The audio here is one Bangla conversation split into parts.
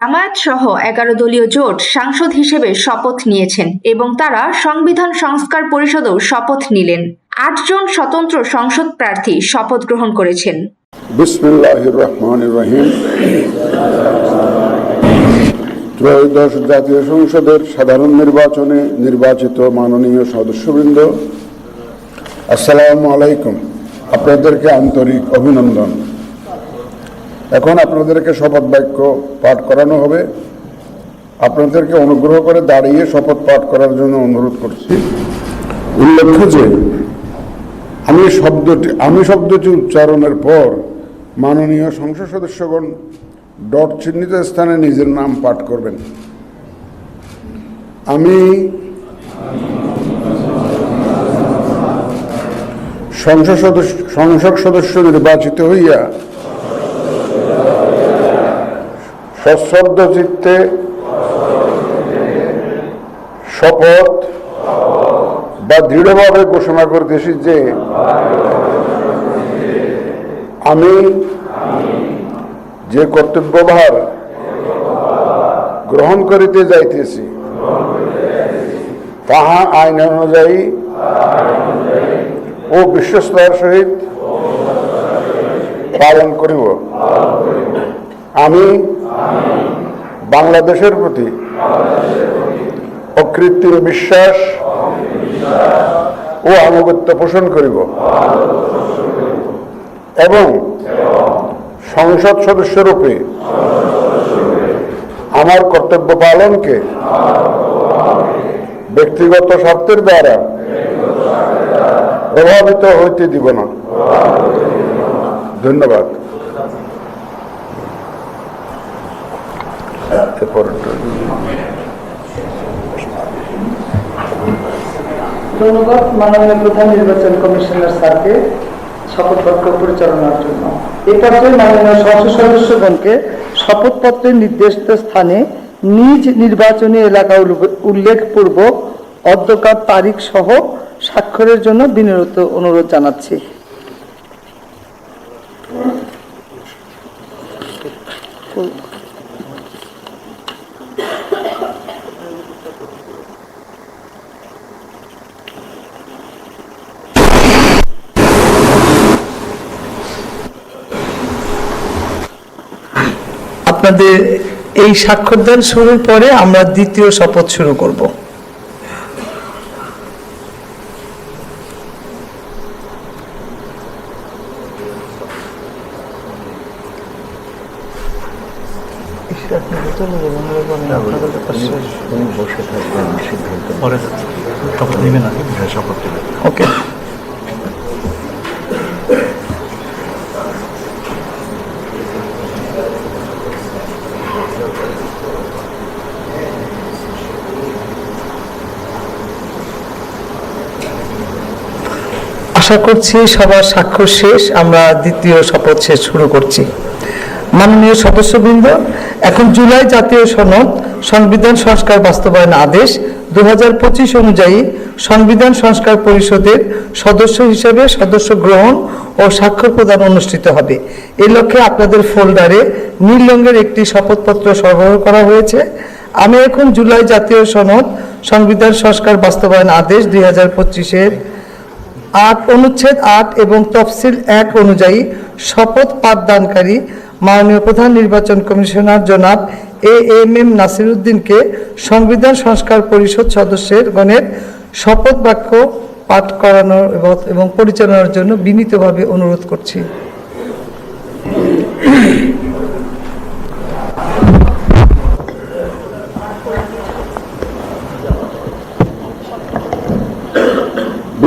জামায়াত সহ এগারো দলীয় জোট সাংসদ হিসেবে শপথ নিয়েছেন এবং তারা সংবিধান সংস্কার পরিষদেও শপথ নিলেন। আটজন স্বতন্ত্র সংসদ প্রার্থী শপথ গ্রহণ করেছেন। ত্রয়োদশ জাতীয় সংসদের সাধারণ নির্বাচনে নির্বাচিত মাননীয় সদস্যবৃন্দ, আসসালামু আলাইকুম। আপনাদেরকে আন্তরিক অভিনন্দন। এখন আপনাদেরকে শপথ বাক্য পাঠ করানো হবে। আপনাদেরকে অনুগ্রহ করে দাঁড়িয়ে শপথ পাঠ করার জন্য অনুরোধ করছি। উল্লেখ্য যে আমি শব্দটি আমি শব্দটি উচ্চারণের পর মাননীয় সংসদ সদস্যগণ ডট চিহ্নিত স্থানে নিজের নাম পাঠ করবেন। আমি সংসদ সদস্য সংসদ সদস্য নির্বাচিত হইয়া সশ্রদ্ধ চিত্তে, শপথ বা দৃঢ়ভাবে ঘোষণা করতেছি যে আমি যে কর্তব্যভার গ্রহণ করিতে যাইতেছি, তাহা আইন অনুযায়ী ও বিশ্বস্ততার সহিত পালন করিব। আমি বাংলাদেশের প্রতি অকৃত্রিম বিশ্বাস ও আনুগত্য পোষণ করিব এবং সংসদ সদস্যরূপে আমার কর্তব্য পালনকে ব্যক্তিগত স্বার্থের দ্বারা প্রভাবিত হইতে দিব না। ধন্যবাদ। এরপরটা। ধন্যবাদ, মাননীয় প্রধান নির্বাচন কমিশনার স্যারকে শপথ বাক্য পরিচালনার জন্য এই পর্যায়ে মাননীয় সংসদ সদস্যগণকে শপথপত্রের নির্দিষ্ট স্থানে নিজ নির্বাচনী এলাকা উল্লে- উল্লেখপূর্বক অধ্যকার তারিখ সহ স্বাক্ষরের জন্য বিনীত অনুরোধ জানাচ্ছি আপনাদের এই স্বাক্ষরদান শুরুর পরে আমরা দ্বিতীয় শপথ শুরু করব। নেবেন আগে হ্যাঁ ওকে। আশা করছি সবার স্বাক্ষর শেষ, আমরা দ্বিতীয় শপথ শেষ শুরু করছি। মাননীয় সদস্যবৃন্দ, এখন জুলাই জাতীয় সনদ, সংবিধান সংস্কার বাস্তবায়ন আদেশ দু পঁচিশ অনুযায়ী সংবিধান সংস্কার পরিষদের সদস্য হিসেবে সদস্য গ্রহণ ও স্বাক্ষর প্রদান অনুষ্ঠিত হবে। এই লক্ষ্যে আপনাদের ফোল্ডারে নীল রঙের একটি শপথপত্র সরবরাহ করা হয়েছে। আমি এখন জুলাই জাতীয় সনদ, সংবিধান সংস্কার বাস্তবায়ন আদেশ দুই হাজার পঁচিশের আট অনুচ্ছেদ আট এবং তফসিল এক অনুযায়ী শপথ পাঠদানকারী মাননীয় প্রধান নির্বাচন কমিশনার জনাব এ এম এম নাসিরুদ্দিনকে সংবিধান সংস্কার পরিষদ সদস্যের গণের শপথ বাক্য পাঠ করানোর এবং- এবং পরিচালনার জন্য বিনীতভাবে অনুরোধ করছি।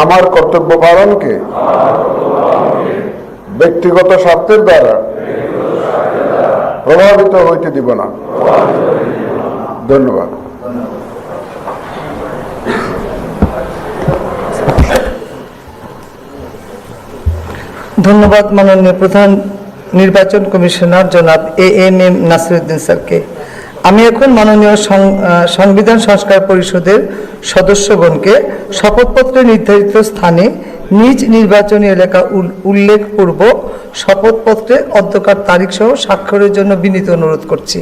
আমার কর্তব্য পালনকে ব্যক্তিগত স্বার্থের দ্বারা প্রভাবিত হইতে দিব না। ধন্যবাদ। ধন্যবাদ মাননীয় প্রধান নির্বাচন কমিশনার জনাব এ এম এম নাসিরুদ্দিন স্যারকে। আমি এখন মাননীয় সংবিধান সংস্কার পরিষদের সদস্যগণকে শপথপত্রে নির্ধারিত স্থানে নিজ নির্বাচনী এলাকা উল- উল্লেখপূর্বক শপথপত্রে অধ্যকার তারিখ সহ স্বাক্ষরের জন্য বিনীত অনুরোধ করছি।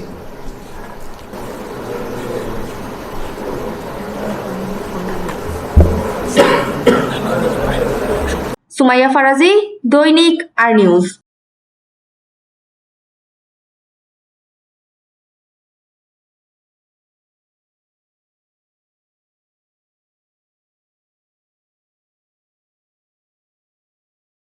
সুমাইয়া ফারাজি, দৈনিক আর নিউজ।